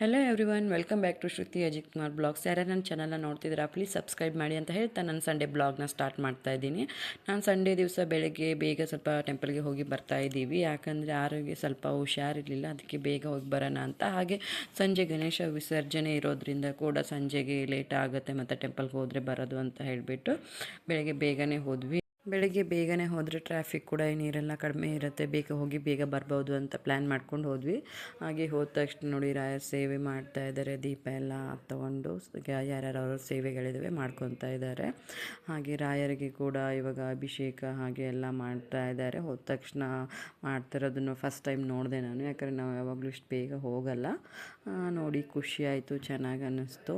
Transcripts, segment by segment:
Hello everyone welcome back to Shruti Ajith Kumar vlogs ಯಾರು ನನ್ನ ಚಾನಲ್ನ ನೋಡ್ತಿದ್ದೀರಾ ಪ್ಲೀಸ್ ಸಬ್ಸ್ಕ್ರೈಬ್ ಮಾಡಿ ಅಂತ ಹೇಳ್ತಾ ನಾನು ಸಂಡೇ ಬ್ಲಾಗ್ನ ಸ್ಟಾರ್ಟ್ ಮಾಡ್ತಾ ಇದ್ದೀನಿ. ನಾನು ಸಂಡೇ ದಿವಸ ಬೆಳಗ್ಗೆ ಬೇಗ ಸ್ವಲ್ಪ ಟೆಂಪಲ್ಗೆ ಹೋಗಿ ಬರ್ತಾ ಇದ್ದೀವಿ. ಯಾಕಂದರೆ ಆರೋಗ್ಯ ಸ್ವಲ್ಪ ಹುಷಾರಿರಲಿಲ್ಲ, ಅದಕ್ಕೆ ಬೇಗ ಹೋಗಿ ಬರೋಣ ಅಂತ. ಹಾಗೆ ಸಂಜೆ ಗಣೇಶ ವಿಸರ್ಜನೆ ಇರೋದ್ರಿಂದ ಕೂಡ ಸಂಜೆಗೆ ಲೇಟ್ ಆಗುತ್ತೆ ಮತ್ತು ಟೆಂಪಲ್ಗೆ ಹೋದರೆ ಬರೋದು ಅಂತ ಹೇಳಿಬಿಟ್ಟು ಬೆಳಗ್ಗೆ ಬೇಗನೆ ಹೋದ್ವಿ. ಬೆಳಗ್ಗೆ ಬೇಗನೆ ಹೋದರೆ ಟ್ರಾಫಿಕ್ ಕೂಡ ನೀರೆಲ್ಲ ಕಡಿಮೆ ಇರುತ್ತೆ. ಬೇಗ ಹೋಗಿ ಬೇಗ ಬರ್ಬೋದು ಅಂತ ಪ್ಲ್ಯಾನ್ ಮಾಡ್ಕೊಂಡು ಹೋದ್ವಿ. ಹಾಗೆ ಹೋದ ತಕ್ಷಣ ನೋಡಿ ರಾಯರ್ ಸೇವೆ ಮಾಡ್ತಾ ಇದ್ದಾರೆ ದೀಪ ಎಲ್ಲ ತೊಗೊಂಡು ಯಾರ್ಯಾರು ಅವ್ರ ಸೇವೆಗಳಿದ್ದಾವೆ ಮಾಡ್ಕೊತಾ ಇದ್ದಾರೆ ಹಾಗೆ ರಾಯರಿಗೆ ಕೂಡ ಇವಾಗ ಅಭಿಷೇಕ ಹಾಗೆ ಎಲ್ಲ ಮಾಡ್ತಾ ಇದ್ದಾರೆ ಹೋದ ತಕ್ಷಣ ಮಾಡ್ತಿರೋದನ್ನು ಫಸ್ಟ್ ಟೈಮ್ ನೋಡಿದೆ ನಾನು. ಯಾಕಂದರೆ ನಾವು ಯಾವಾಗಲೂ ಇಷ್ಟು ಬೇಗ ಹೋಗಲ್ಲ. ನೋಡಿ ಖುಷಿ ಆಯಿತು, ಚೆನ್ನಾಗಿ ಅನ್ನಿಸ್ತು.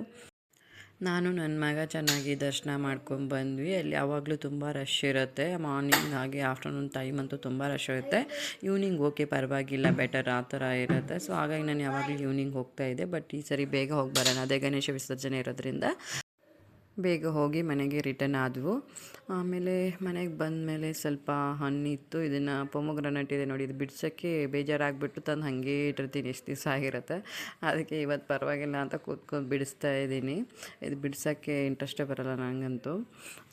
ನಾನು ನನ್ನ ಮಗ ಚೆನ್ನಾಗಿ ದರ್ಶನ ಮಾಡ್ಕೊಂಡು ಬಂದ್ವಿ. ಅಲ್ಲಿ ಯಾವಾಗಲೂ ತುಂಬ ರಶ್ ಇರುತ್ತೆ. ಮಾರ್ನಿಂಗ್ ಹಾಗೆ ಆಫ್ಟರ್ನೂನ್ ಟೈಮ್ ಅಂತೂ ತುಂಬ ರಶ್ ಇರುತ್ತೆ. ಈವ್ನಿಂಗ್ ಓಕೆ ಪರವಾಗಿಲ್ಲ ಬೆಟರ್ ಆ ಥರ ಇರುತ್ತೆ. ಸೊ ಹಾಗಾಗಿ ನಾನು ಯಾವಾಗಲೂ ಈವ್ನಿಂಗ್ ಹೋಗ್ತಾ ಇದ್ದೆ. ಬಟ್ ಈ ಸರಿ ಬೇಗ ಹೋಗಿ ಬರೋಣ. ಅದೇ ಗಣೇಶ ವಿಸರ್ಜನೆ ಇರೋದ್ರಿಂದ. ಬೇಗ ಹೋಗಿ ಮನೆಗೆ ರಿಟರ್ನ್ ಆದವು. ಆಮೇಲೆ ಮನೆಗೆ ಬಂದ ಮೇಲೆ ಸ್ವಲ್ಪ ಹಣ್ಣಿತ್ತು, ಇದನ್ನು ಪೊಮೊಗ್ರನಟ್ ಇದೆ ನೋಡಿ, ಇದು ಬಿಡ್ಸೋಕ್ಕೆ ಬೇಜಾರಾಗಿಬಿಟ್ಟು ತಂದು ಹಾಗೆ ಇಟ್ಟಿರ್ತೀನಿ, ಎಷ್ಟು ದಿವಸ ಆಗಿರುತ್ತೆ. ಅದಕ್ಕೆ ಇವತ್ತು ಪರವಾಗಿಲ್ಲ ಅಂತ ಕೂತ್ಕೊಂಡು ಬಿಡಿಸ್ತಾ ಇದ್ದೀನಿ. ಇದು ಬಿಡ್ಸೋಕ್ಕೆ ಇಂಟ್ರೆಸ್ಟೇ ಬರೋಲ್ಲ ನನಗಂತೂ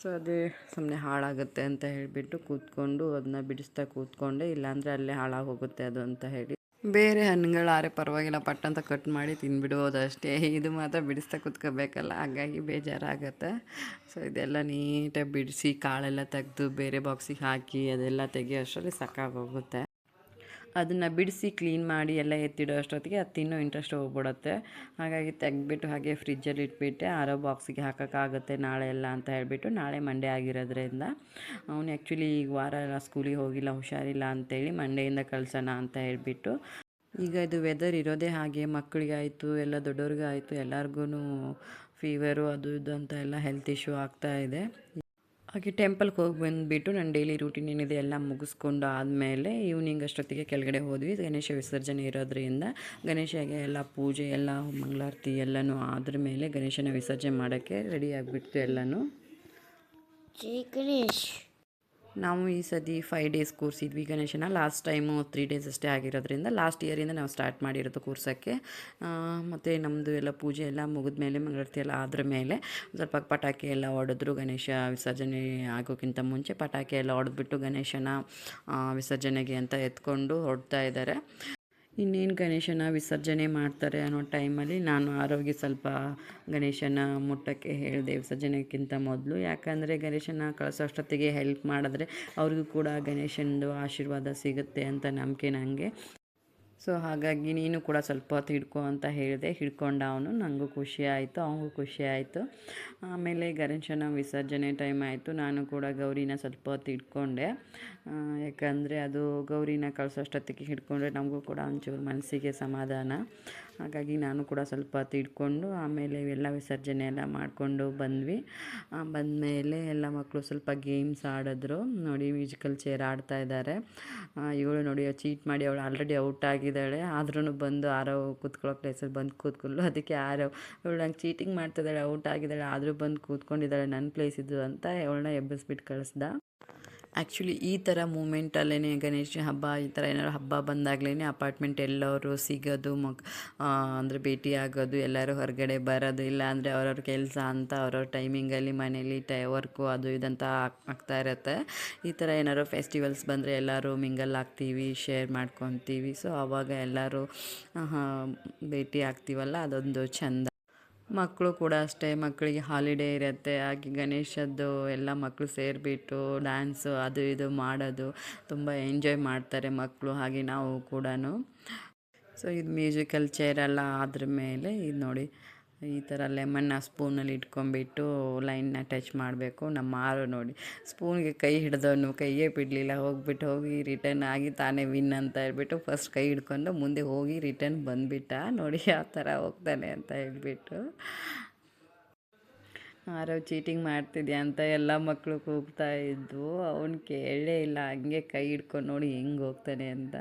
ಸೊ ಅದೇ ಸುಮ್ಮನೆ ಹಾಳಾಗುತ್ತೆ ಅಂತ ಹೇಳಿಬಿಟ್ಟು ಕೂತ್ಕೊಂಡು ಅದನ್ನ ಬಿಡಿಸ್ತಾ ಕೂತ್ಕೊಂಡೆ. ಇಲ್ಲಾಂದರೆ ಅಲ್ಲೇ ಹಾಳಾಗಿ ಹೋಗುತ್ತೆ ಅದು ಅಂತ ಹೇಳಿ. ಬೇರೆ ಹಣ್ಣುಗಳಾರೆ ಪರವಾಗಿಲ್ಲ, ಪಟ್ ಅಂತ ಕಟ್ ಮಾಡಿ ತಿನ್ಬಿಡ್ಬೋದು ಅಷ್ಟೇ. ಇದು ಮಾತ್ರ ಬಿಡಿಸ್ತಾ ಕುತ್ಕೋಬೇಕಲ್ಲ, ಹಾಗಾಗಿ ಬೇಜಾರಾಗುತ್ತೆ. ಸೊ ಇದೆಲ್ಲ ನೀಟಾಗಿ ಬಿಡಿಸಿ ಕಾಳೆಲ್ಲ ತೆಗೆದು ಬೇರೆ ಬಾಕ್ಸಿಗೆ ಹಾಕಿ ಅದೆಲ್ಲ ತೆಗೆಯೋ ಅಷ್ಟರಲ್ಲಿ ಸಾಕಾಗೋಗುತ್ತೆ. ಅದನ್ನು ಬಿಡಿಸಿ ಕ್ಲೀನ್ ಮಾಡಿ ಎಲ್ಲ ಎತ್ತಿಡೋ ಅಷ್ಟೊತ್ತಿಗೆ ಅದು ತಿನ್ನೋ ಇಂಟ್ರೆಸ್ಟ್ ಹೋಗ್ಬಿಡುತ್ತೆ. ಹಾಗಾಗಿ ತೆಗೆದ್ಬಿಟ್ಟು ಹಾಗೆ ಫ್ರಿಜ್ಜಲ್ಲಿ ಇಟ್ಬಿಟ್ಟೆ. ಆರೋ ಬಾಕ್ಸಿಗೆ ಹಾಕೋಕ್ಕಾಗುತ್ತೆ ನಾಳೆ ಎಲ್ಲ ಅಂತ ಹೇಳಿಬಿಟ್ಟು ನಾಳೆ ಮಂಡೇ ಆಗಿರೋದ್ರಿಂದ. ಅವನು ಆ್ಯಕ್ಚುಲಿ ಈಗ ವಾರ ಎಲ್ಲ ಸ್ಕೂಲಿಗೆ ಹೋಗಿಲ್ಲ, ಹುಷಾರಿಲ್ಲ ಅಂತೇಳಿ ಮಂಡೆಯಿಂದ ಕಳ್ಸೋಣ ಅಂತ ಹೇಳಿಬಿಟ್ಟು. ಈಗ ಇದು ವೆದರ್ ಇರೋದೇ ಹಾಗೆ ಮಕ್ಕಳಿಗಾಯಿತು ಎಲ್ಲ ದೊಡ್ಡವ್ರಿಗಾಯಿತು ಎಲ್ಲರಿಗೂ ಫೀವರು ಅದು ಇದು ಅಂತ ಎಲ್ಲ ಹೆಲ್ತ್ ಇಶ್ಯೂ ಆಗ್ತಾ ಇದೆ. ಹಾಗೆ ಟೆಂಪಲ್ಗೆ ಹೋಗಿ ಬಂದುಬಿಟ್ಟು ನಾನು ಡೈಲಿ ರೂಟೀನ್ ಏನಿದೆ ಎಲ್ಲ ಮುಗಿಸ್ಕೊಂಡು ಆದಮೇಲೆ ಈವ್ನಿಂಗ್ ಅಷ್ಟೊತ್ತಿಗೆ ಕೆಳಗಡೆ ಹೋದ್ವಿ. ಗಣೇಶ ವಿಸರ್ಜನೆ ಇರೋದ್ರಿಂದ ಗಣೇಶಗೆ ಎಲ್ಲ ಪೂಜೆ, ಎಲ್ಲ ಮಂಗಳಾರತಿ ಎಲ್ಲನೂ ಆದ್ರ ಮೇಲೆ ಗಣೇಶನ ವಿಸರ್ಜನೆ ಮಾಡೋಕ್ಕೆ ರೆಡಿ ಆಗಿಬಿಡ್ತು ಎಲ್ಲನೂ. ಗಣೇಶ್. ನಾವು ಈ ಸತಿ ಫೈವ್ ಡೇಸ್ ಕೂರಿಸಿದ್ವಿ ಗಣೇಶನ. ಲಾಸ್ಟ್ ಟೈಮು ತ್ರೀ ಡೇಸ್ ಅಷ್ಟೇ ಆಗಿರೋದ್ರಿಂದ ಲಾಸ್ಟ್ ಇಯರಿಂದ ನಾವು ಸ್ಟಾರ್ಟ್ ಮಾಡಿರೋದು ಕೂರ್ಸೋಕ್ಕೆ ಮತ್ತು ನಮ್ಮದು ಎಲ್ಲ ಪೂಜೆ ಎಲ್ಲ ಮುಗಿದ ಮೇಲೆ ಮಂಗಳಾರತಿ ಎಲ್ಲ ಆದ್ರ ಮೇಲೆ ಸ್ವಲ್ಪ ಪಟಾಕಿ ಎಲ್ಲ ಹೊಡೆದ್ರು ಗಣೇಶ ವಿಸರ್ಜನೆ ಆಗೋಕ್ಕಿಂತ ಮುಂಚೆ. ಪಟಾಕಿ ಎಲ್ಲ ಹೊಡೆದ್ಬಿಟ್ಟು ಗಣೇಶನ ವಿಸರ್ಜನೆಗೆ ಅಂತ ಎತ್ಕೊಂಡು ಹೊಡ್ತಾ ಇದ್ದಾರೆ ಇನ್ನೇನು ಗಣೇಶನ ವಿಸರ್ಜನೆ ಮಾಡ್ತಾರೆ ಅನ್ನೋ ಟೈಮಲ್ಲಿ ನಾನು ಆರೋಗ್ಯ ಸ್ವಲ್ಪ ಗಣೇಶನ ಮುಟ್ಟಕ್ಕೆ ಹೇಳಿದೆ ವಿಸರ್ಜನೆಗಿಂತ ಮೊದಲು. ಯಾಕಂದರೆ ಗಣೇಶನ ಕಳಿಸೋಷ್ಟೊತ್ತಿಗೆ ಹೆಲ್ಪ್ ಮಾಡಿದ್ರೆ ಅವ್ರಿಗೂ ಕೂಡ ಗಣೇಶನದು ಆಶೀರ್ವಾದ ಸಿಗುತ್ತೆ ಅಂತ ನಂಬಿಕೆ ನನಗೆ ಸೊ ಹಾಗಾಗಿ ನೀನು ಕೂಡ ಸ್ವಲ್ಪ ಹೊತ್ತು ಹಿಡ್ಕೊ ಅಂತ ಹೇಳಿದೆ. ಹಿಡ್ಕೊಂಡ ಅವನು. ನನಗೂ ಖುಷಿ ಆಯಿತು, ಅವನಿಗೂ ಖುಷಿ ಆಯಿತು. ಆಮೇಲೆ ಗಣೇಶನ ವಿಸರ್ಜನೆ ಟೈಮ್ ಆಯಿತು. ನಾನು ಕೂಡ ಗೌರಿನ ಸ್ವಲ್ಪ ಹೊತ್ತು ಹಿಡ್ಕೊಂಡೆ. ಯಾಕಂದರೆ ಅದು ಗೌರಿನ ಕಳಿಸೋಷ್ಟೊತ್ತಿಗೆ ಹಿಡ್ಕೊಂಡ್ರೆ ನಮಗೂ ಕೂಡ ಒಂಚೂರು ಮನಸ್ಸಿಗೆ ಸಮಾಧಾನ. ಹಾಗಾಗಿ ನಾನು ಕೂಡ ಸ್ವಲ್ಪ ಹೊತ್ತು ಆಮೇಲೆ ಎಲ್ಲ ವಿಸರ್ಜನೆ ಎಲ್ಲ ಮಾಡಿಕೊಂಡು ಬಂದ್ವಿ. ಬಂದಮೇಲೆ ಎಲ್ಲ ಮಕ್ಕಳು ಸ್ವಲ್ಪ ಗೇಮ್ಸ್ ಆಡಿದ್ರು. ನೋಡಿ, ಮ್ಯೂಸಿಕಲ್ ಚೇರ್ ಆಡ್ತಾ ಇದ್ದಾರೆ. ಇವಳು ನೋಡಿ ಚೀಟ್ ಮಾಡಿ ಅವಳು ಆಲ್ರೆಡಿ ಔಟ್ ಆಗಿದ್ದಾಳೆ. ಆದ್ರೂ ಬಂದು ಆರೋ ಕೂತ್ಕೊಳ್ಳೋ ಪ್ಲೇಸಲ್ಲಿ ಬಂದು ಕೂತ್ಕೊಳ್ಳು. ಅದಕ್ಕೆ ಆರೋ ಇವಳು ನಂಗೆ ಚೀಟಿಂಗ್ ಮಾಡ್ತಿದ್ದಾಳೆ ಔಟ್ ಆಗಿದ್ದಾಳೆ, ಆದರೂ ಬಂದು ಕೂತ್ಕೊಂಡಿದ್ದಾಳೆ ನನ್ನ ಪ್ಲೇಸ್ ಇದು ಅಂತ ಅವಳನ್ನ ಎಬ್ಬಿಸ್ಬಿಟ್ಟು ಕಳಿಸ್ದ. ಆ್ಯಕ್ಚುಲಿ ಈ ಥರ ಮೂಮೆಂಟಲ್ಲೇ ಗಣೇಶ ಹಬ್ಬ, ಈ ಥರ ಏನಾದ್ರು ಹಬ್ಬ ಬಂದಾಗಲೇ ಅಪಾರ್ಟ್ಮೆಂಟ್ ಎಲ್ಲರೂ ಸಿಗೋದು ಮಕ್ ಅಂದರೆ ಭೇಟಿ ಆಗೋದು, ಎಲ್ಲರೂ ಹೊರಗಡೆ ಬರೋದು ಇಲ್ಲ ಅಂದರೆ ಅವ್ರವ್ರ ಕೆಲಸ ಅಂತ ಅವ್ರವ್ರ ಟೈಮಿಂಗಲ್ಲಿ ಮನೇಲಿ ಟೈ ವರ್ಕು ಅದು ಇದಂತ ಆಗ್ತಾ ಇರುತ್ತೆ. ಈ ಥರ ಏನಾದ್ರು ಫೆಸ್ಟಿವಲ್ಸ್ ಬಂದರೆ ಎಲ್ಲರೂ ಮಿಂಗಲ್ ಆಗ್ತೀವಿ ಶೇರ್ ಮಾಡ್ಕೊತೀವಿ. ಸೊ ಆವಾಗ ಎಲ್ಲರೂ ಭೇಟಿ ಆಗ್ತೀವಲ್ಲ, ಅದೊಂದು ಚೆಂದ. ಮಕ್ಕಳು ಕೂಡ ಅಷ್ಟೇ, ಮಕ್ಕಳಿಗೆ ಹಾಲಿಡೇ ಇರುತ್ತೆ, ಹಾಗೆ ಗಣೇಶದ್ದು ಎಲ್ಲ ಮಕ್ಕಳು ಸೇರಿಬಿಟ್ಟು ಡ್ಯಾನ್ಸು ಅದು ಇದು ಮಾಡೋದು ತುಂಬ ಎಂಜಾಯ್ ಮಾಡ್ತಾರೆ ಮಕ್ಕಳು, ಹಾಗೆ ನಾವು ಕೂಡ ಸೊ ಇದು ಮ್ಯೂಸಿಕಲ್ ಚೇರೆಲ್ಲ ಅದ್ರ ಮೇಲೆ ಇದು ನೋಡಿ. ಈ ಥರ ಲೆಮನ್ನ ಸ್ಪೂನಲ್ಲಿ ಇಟ್ಕೊಂಡ್ಬಿಟ್ಟು ಲೈನ್ನ ಟಚ್ ಮಾಡಬೇಕು. ನಮ್ಮ ಮಾರು ನೋಡಿ. ಸ್ಪೂನ್ಗೆ ಕೈ ಹಿಡ್ದವನು ಕೈಯೇ ಬಿಡಲಿಲ್ಲ. ಹೋಗ್ಬಿಟ್ಟು ಹೋಗಿ ರಿಟರ್ನ್ ಆಗಿ ತಾನೇ ವಿನ್ ಅಂತ ಹೇಳ್ಬಿಟ್ಟು ಫಸ್ಟ್ ಕೈ ಹಿಡ್ಕೊಂಡು ಮುಂದೆ ಹೋಗಿ ರಿಟರ್ನ್ ಬಂದುಬಿಟ್ಟ. ನೋಡಿ ಯಾವ ಥರ ಹೋಗ್ತಾನೆ ಅಂತ ಹೇಳ್ಬಿಟ್ಟು. ಆರೋ ಚೀಟಿಂಗ್ ಮಾಡ್ತಿದ್ಯಾ ಅಂತ ಎಲ್ಲ ಮಕ್ಕಳು ಕೂಗ್ತಾ ಇದ್ವು. ಅವ್ನು ಕೇಳಲೇ ಇಲ್ಲ. ಹಂಗೆ ಕೈ ಹಿಡ್ಕೊಂಡು ನೋಡಿ ಹೆಂಗೆ ಹೋಗ್ತಾನೆ ಅಂತ.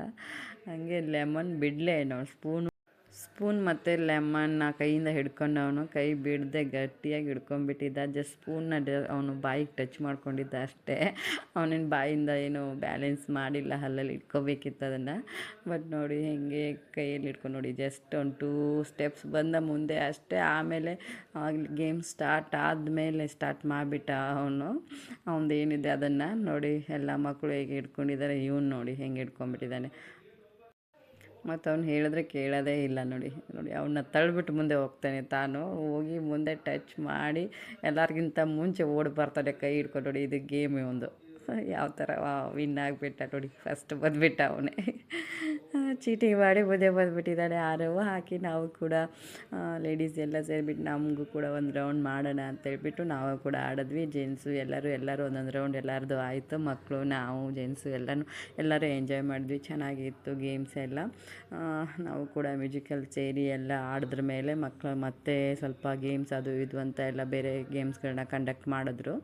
ಹಂಗೆ ಲೆಮನ್ ಬಿಡಲೇ ನೋಡಿ ಸ್ಪೂನು ಸ್ಪೂನ್ ಮತ್ತು ಲೆಮನ್ನ ಕೈಯಿಂದ ಹಿಡ್ಕೊಂಡು ಅವನು ಕೈ ಬಿಡದೆ ಗಟ್ಟಿಯಾಗಿ ಹಿಡ್ಕೊಂಡ್ಬಿಟ್ಟಿದ್ದ. ಜಸ್ಟ್ ಸ್ಪೂನ್ನ ಡ ಅವನು ಬಾಯಿಗೆ ಟಚ್ ಮಾಡ್ಕೊಂಡಿದ್ದ ಅಷ್ಟೇ. ಅವನಿನ ಬಾಯಿಂದ ಏನು ಬ್ಯಾಲೆನ್ಸ್ ಮಾಡಿಲ್ಲ, ಹಲ್ಲಲ್ಲಿ ಇಟ್ಕೋಬೇಕಿತ್ತು ಅದನ್ನು. ಬಟ್ ನೋಡಿ ಹೇಗೆ ಕೈಯಲ್ಲಿ ಹಿಡ್ಕೊಂಡು ನೋಡಿ ಜಸ್ಟ್ ಒಂದು ಟೂ ಸ್ಟೆಪ್ಸ್ ಬಂದ ಮುಂದೆ ಅಷ್ಟೇ. ಆಮೇಲೆ ಗೇಮ್ ಸ್ಟಾರ್ಟ್ ಆದಮೇಲೆ ಸ್ಟಾರ್ಟ್ ಮಾಡಿಬಿಟ್ಟ ಅವನು. ಅವನದು ಏನಿದೆ ಅದನ್ನು ನೋಡಿ, ಎಲ್ಲ ಮಕ್ಕಳು ಹೇಗೆ ಹಿಡ್ಕೊಂಡಿದ್ದಾರೆ, ಇವನು ನೋಡಿ ಹೆಂಗೆ ಹಿಡ್ಕೊಂಡ್ಬಿಟ್ಟಿದ್ದಾನೆ. ಮತ್ತು ಅವ್ನು ಹೇಳಿದ್ರೆ ಕೇಳೋದೇ ಇಲ್ಲ ನೋಡಿ. ನೋಡಿ ಅವನ್ನ ತಳ್ಳಿಬಿಟ್ಟು ಮುಂದೆ ಹೋಗ್ತಾನೆ ತಾನು. ಹೋಗಿ ಮುಂದೆ ಟಚ್ ಮಾಡಿ ಎಲ್ಲರಿಗಿಂತ ಮುಂಚೆ ಓಡಿ ಬರ್ತಾನೆ ಕೈ ಹಿಡ್ಕೊಂಡು ನೋಡಿ, ಇದು ಗೇಮೇ ಒಂದು. ಯಾವ ಥರ ವಿನ್ ಆಗಿಬಿಟ್ಟ ನೋಡಿ. ಫಸ್ಟ್ ಬಂದುಬಿಟ್ಟ ಅವನೇ. ಚೀಟಿಂಗ್ ಮಾಡಿ ಮುಂದೆ ಬಂದುಬಿಟ್ಟಿದ್ದಾಳೆ. ಆರವು ಹಾಕಿ ನಾವು ಕೂಡ ಲೇಡೀಸ್ ಎಲ್ಲ ಸೇರಿಬಿಟ್ಟು ನಮಗೂ ಕೂಡ ಒಂದು ರೌಂಡ್ ಮಾಡೋಣ ಅಂತೇಳ್ಬಿಟ್ಟು ನಾವು ಕೂಡ ಆಡಿದ್ವಿ. ಜೆಂಟ್ಸು ಎಲ್ಲರೂ ಎಲ್ಲರೂ ಒಂದೊಂದು ರೌಂಡ್ ಎಲ್ಲರದು ಆಯಿತು. ಮಕ್ಕಳು ನಾವು, ಜೆಂಟ್ಸು ಎಲ್ಲನೂ, ಎಲ್ಲರೂ ಎಂಜಾಯ್ ಮಾಡಿದ್ವಿ. ಚೆನ್ನಾಗಿತ್ತು ಗೇಮ್ಸ್ ಎಲ್ಲ. ನಾವು ಕೂಡ ಮ್ಯೂಸಿಕಲ್ ಸೇರಿ ಎಲ್ಲ ಆಡಿದ್ರ ಮೇಲೆ ಮಕ್ಕಳು ಮತ್ತೆ ಸ್ವಲ್ಪ ಗೇಮ್ಸ್ ಅದು ಇದು ಅಂತ ಎಲ್ಲ ಬೇರೆ ಗೇಮ್ಸ್ಗಳನ್ನ ಕಂಡಕ್ಟ್ ಮಾಡಿದ್ರು.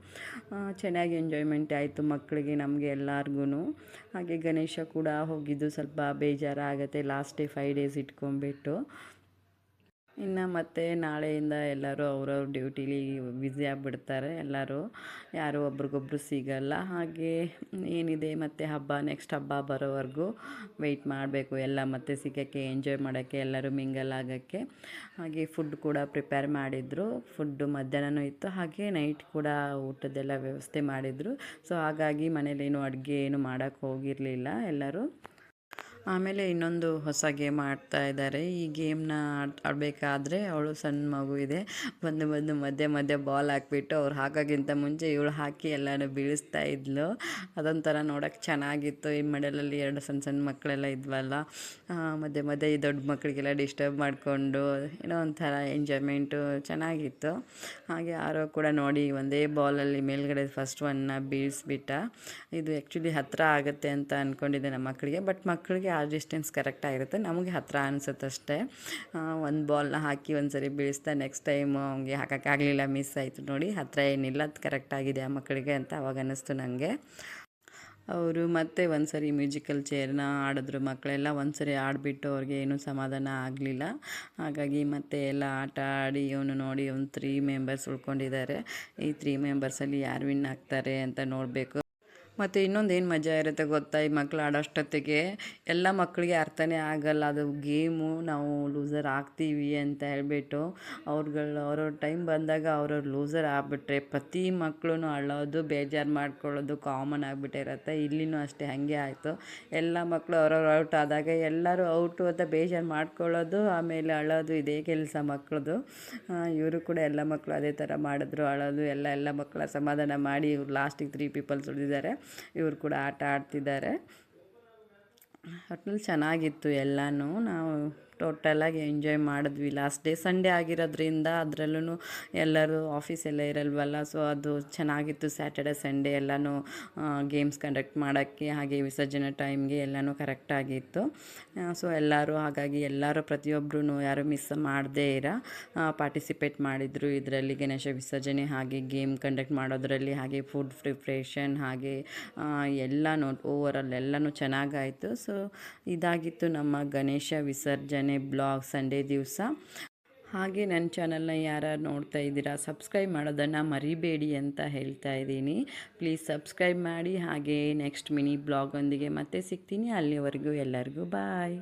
ಚೆನ್ನಾಗಿ ಎಂಜಾಯ್ಮೆಂಟ್ ಆಯಿತು ಮಕ್ಕಳಿಗೆ ನಮಗೆ ಎಲ್ಲರಿಗೂ ಹಾಗೆ ಗಣೇಶ ಕೂಡ ಹೋಗಿದ್ದು ಸ್ವಲ್ಪ ಬೇಜಾರಾಗತ್ತೆ ಲಾಸ್ಟ್ ಡೇ ಫೈವ್ ಡೇಸ್ ಇಟ್ಕೊಂಡ್ಬಿಟ್ಟು. ಇನ್ನು ಮತ್ತೆ ನಾಳೆಯಿಂದ ಎಲ್ಲರೂ ಅವ್ರವ್ರ ಡ್ಯೂಟಿಲಿ ಬ್ಯುಸಿ ಆಗಿಬಿಡ್ತಾರೆ ಎಲ್ಲರೂ. ಯಾರು ಒಬ್ರಿಗೊಬ್ರು ಸಿಗಲ್ಲ. ಹಾಗೆ ಏನಿದೆ ಮತ್ತು ಹಬ್ಬ ನೆಕ್ಸ್ಟ್ ಹಬ್ಬ ಬರೋವರೆಗೂ ವೆಯ್ಟ್ ಮಾಡಬೇಕು. ಎಲ್ಲ ಮತ್ತೆ ಸಿಗೋಕ್ಕೆ ಎಂಜಾಯ್ ಮಾಡೋಕ್ಕೆ, ಎಲ್ಲರೂ ಮಿಂಗಲ್ ಆಗೋಕ್ಕೆ. ಹಾಗೆ ಫುಡ್ ಕೂಡ ಪ್ರಿಪೇರ್ ಮಾಡಿದರು. ಫುಡ್ಡು ಮಧ್ಯಾಹ್ನನೂ ಇತ್ತು. ಹಾಗೆ ನೈಟ್ ಕೂಡ ಊಟದ್ದೆಲ್ಲ ವ್ಯವಸ್ಥೆ ಮಾಡಿದರು. ಸೊ ಹಾಗಾಗಿ ಮನೇಲೇನು ಅಡುಗೆ ಏನು ಮಾಡೋಕ್ಕೆ ಹೋಗಿರಲಿಲ್ಲ ಎಲ್ಲರೂ. ಆಮೇಲೆ ಇನ್ನೊಂದು ಹೊಸ ಗೇಮ್ ಆಡ್ತಾ ಇದ್ದಾರೆ. ಈ ಗೇಮ್ನ ಆಡ್, ಆಡಬೇಕಾದ್ರೆ ಅವಳು ಸಣ್ಣ ಮಗು ಇದೆ. ಬಂದು ಬಂದು ಮಧ್ಯೆ ಮಧ್ಯೆ ಬಾಲ್ ಹಾಕ್ಬಿಟ್ಟು ಅವ್ರು ಹಾಕೋಕ್ಕಿಂತ ಮುಂಚೆ ಇವಳು ಹಾಕಿ ಎಲ್ಲನೂ ಬೀಳಿಸ್ತಾ ಇದ್ಲು. ಅದೊಂಥರ ನೋಡೋಕ್ಕೆ ಚೆನ್ನಾಗಿತ್ತು. ಈ ಮಡಲಲ್ಲಿ ಎರಡು ಸಣ್ಣ ಸಣ್ಣ ಮಕ್ಕಳೆಲ್ಲ ಇದ್ವಲ್ಲ. ಮಧ್ಯೆ ಮಧ್ಯೆ ಈ ದೊಡ್ಡ ಮಕ್ಕಳಿಗೆಲ್ಲ ಡಿಸ್ಟರ್ಬ್ ಮಾಡಿಕೊಂಡು ಏನೋ ಒಂಥರ ಎಂಜಾಯ್ಮೆಂಟು ಚೆನ್ನಾಗಿತ್ತು. ಹಾಗೆ ಯಾರೋ ಕೂಡ ನೋಡಿ ಒಂದೇ ಬಾಲಲ್ಲಿ ಮೇಲ್ಗಡೆ ಫಸ್ಟ್ ಒನ್ನ ಬೀಳಿಸ್ಬಿಟ್ಟ. ಇದು ಆ್ಯಕ್ಚುಲಿ ಹತ್ತಿರ ಆಗುತ್ತೆ ಅಂತ ಅಂದ್ಕೊಂಡಿದ್ದೆ ನಮ್ಮ ಮಕ್ಕಳಿಗೆ. ಬಟ್ ಮಕ್ಕಳಿಗೆ ಆ ಡಿಸ್ಟೆನ್ಸ್ ಕರೆಕ್ಟಾಗಿರುತ್ತೆ ನಮಗೆ ಹತ್ತಿರ ಅನಿಸುತ್ತಷ್ಟೇ ಒಂದು ಬಾಲ್ನ ಹಾಕಿ ಒಂದು ಸರಿ ಬೀಳಿಸ್ತಾ ನೆಕ್ಸ್ಟ್ ಟೈಮ್ ಅವ್ನಿಗೆ ಹಾಕೋಕ್ಕಾಗಲಿಲ್ಲ ಮಿಸ್ ಆಯಿತು ನೋಡಿ. ಹತ್ತಿರ ಏನಿಲ್ಲ, ಅದು ಕರೆಕ್ಟಾಗಿದೆ ಆ ಮಕ್ಕಳಿಗೆ ಅಂತ ಅವಾಗ ಅನ್ನಿಸ್ತು ನನಗೆ ಅವರು ಮತ್ತೆ ಒಂದು ಸರಿ ಮ್ಯೂಸಿಕಲ್ ಚೇರ್ನ ಆಡಿದ್ರು ಮಕ್ಕಳೆಲ್ಲ. ಒಂದು ಸರಿ ಆಡಿಬಿಟ್ಟು ಅವ್ರಿಗೆ ಏನೂ ಸಮಾಧಾನ ಆಗಲಿಲ್ಲ. ಹಾಗಾಗಿ ಮತ್ತೆ ಎಲ್ಲ ಆಟ ಆಡಿ ಇವನು ನೋಡಿ ಒಂದು ತ್ರೀ ಮೆಂಬರ್ಸ್ ಉಳ್ಕೊಂಡಿದ್ದಾರೆ. ಈ ತ್ರೀ ಮೆಂಬರ್ಸಲ್ಲಿ ಯಾರು ವಿನ್ ಆಗ್ತಾರೆ ಅಂತ ನೋಡಬೇಕು. ಮತ್ತು ಇನ್ನೊಂದು ಏನು ಮಜಾ ಇರುತ್ತೆ ಗೊತ್ತಾ ಈ ಮಕ್ಳು ಆಡೋಷ್ಟೊತ್ತಿಗೆ? ಎಲ್ಲ ಮಕ್ಕಳಿಗೆ ಅರ್ಥನೇ ಆಗಲ್ಲ, ಅದು ಗೇಮು, ನಾವು ಲೂಸರ್ ಆಗ್ತೀವಿ ಅಂತ ಹೇಳ್ಬಿಟ್ಟು ಅವ್ರುಗಳು, ಅವ್ರವ್ರ ಟೈಮ್ ಬಂದಾಗ ಅವ್ರವ್ರು ಲೂಸರ್ ಆಗ್ಬಿಟ್ರೆ ಪ್ರತಿ ಮಕ್ಕಳು ಅಳೋದು, ಬೇಜಾರು ಮಾಡ್ಕೊಳ್ಳೋದು ಕಾಮನ್ ಆಗಿಬಿಟ್ಟಿರತ್ತೆ. ಇಲ್ಲಿನೂ ಅಷ್ಟೇ, ಹಾಗೆ ಆಯಿತು. ಎಲ್ಲ ಮಕ್ಕಳು ಅವ್ರವ್ರು ಔಟ್ ಆದಾಗ ಎಲ್ಲರೂ ಔಟು ಅಂತ ಬೇಜಾರು ಮಾಡ್ಕೊಳ್ಳೋದು, ಆಮೇಲೆ ಅಳೋದು ಇದೇ ಕೆಲಸ ಮಕ್ಕಳದು ಇವರು ಕೂಡ ಎಲ್ಲ ಮಕ್ಕಳು ಅದೇ ಥರ ಮಾಡಿದ್ರು, ಅಳೋದು, ಎಲ್ಲ ಎಲ್ಲ ಮಕ್ಕಳ ಸಮಾಧಾನ ಮಾಡಿ ಇವ್ರು ಲಾಸ್ಟಿಗೆ ತ್ರೀ ಪೀಪಲ್ಸ್ ಉಳಿದಿದ್ದಾರೆ ಇವರು ಕೂಡ ಆಟ ಆಡ್ತಿದ್ದಾರೆ. ಒಟ್ನಲ್ಲಿ ಚೆನ್ನಾಗಿತ್ತು ಎಲ್ಲನೂ. ನಾವು ಟೋಟಲಾಗಿ ಎಂಜಾಯ್ ಮಾಡಿದ್ವಿ. ಲಾಸ್ಟ್ ಡೇ ಸಂಡೇ ಆಗಿರೋದ್ರಿಂದ ಅದರಲ್ಲೂ ಎಲ್ಲರೂ ಆಫೀಸ್ ಎಲ್ಲ ಇರಲ್ವಲ್ಲ, ಸೊ ಅದು ಚೆನ್ನಾಗಿತ್ತು ಸ್ಯಾಟರ್ಡೆ, ಸಂಡೇ ಎಲ್ಲನೂ ಗೇಮ್ಸ್ ಕಂಡಕ್ಟ್ ಮಾಡೋಕ್ಕೆ ಹಾಗೆ ವಿಸರ್ಜನೆ ಟೈಮ್ಗೆ ಎಲ್ಲನೂ ಕರೆಕ್ಟಾಗಿತ್ತು ಸೊ ಎಲ್ಲರೂ ಹಾಗಾಗಿ ಎಲ್ಲರೂ ಪ್ರತಿಯೊಬ್ಬರೂ ಯಾರು ಮಿಸ್ ಮಾಡದೇ ಇರ ಪಾರ್ಟಿಸಿಪೇಟ್ ಮಾಡಿದರು. ಇದರಲ್ಲಿ ಗಣೇಶ ವಿಸರ್ಜನೆ ಹಾಗೆ ಗೇಮ್ ಕಂಡಕ್ಟ್ ಮಾಡೋದ್ರಲ್ಲಿ ಹಾಗೆ ಫುಡ್ ಪ್ರಿಪ್ರೇಷನ್ ಹಾಗೆ ಎಲ್ಲ ನೋ ಓವರಲ್ ಎಲ್ಲನೂ ಚೆನ್ನಾಗಾಯಿತು. ಸೊ ಇದಾಗಿತ್ತು ನಮ್ಮ ಗಣೇಶ ವಿಸರ್ಜನೆ. ಬ್ಲಾಗ್ ಸಂಡೇ ದಿವಸ. ಹಾಗೆ ನನ್ನ ಚಾನಲ್ನ ಯಾರು ನೋಡ್ತಾ ಇದ್ದೀರಾ, ಸಬ್ಸ್ಕ್ರೈಬ್ ಮಾಡೋದನ್ನು ಮರಿಬೇಡಿ ಅಂತ ಹೇಳ್ತಾ ಇದ್ದೀನಿ. ಪ್ಲೀಸ್ ಸಬ್ಸ್ಕ್ರೈಬ್ ಮಾಡಿ, ಹಾಗೆ ನೆಕ್ಸ್ಟ್ ಮಿನಿ ಬ್ಲಾಗೊಂದಿಗೆ ಮತ್ತೆ ಸಿಗ್ತೀನಿ. ಅಲ್ಲಿವರೆಗೂ ಎಲ್ಲರಿಗೂ ಬಾಯ್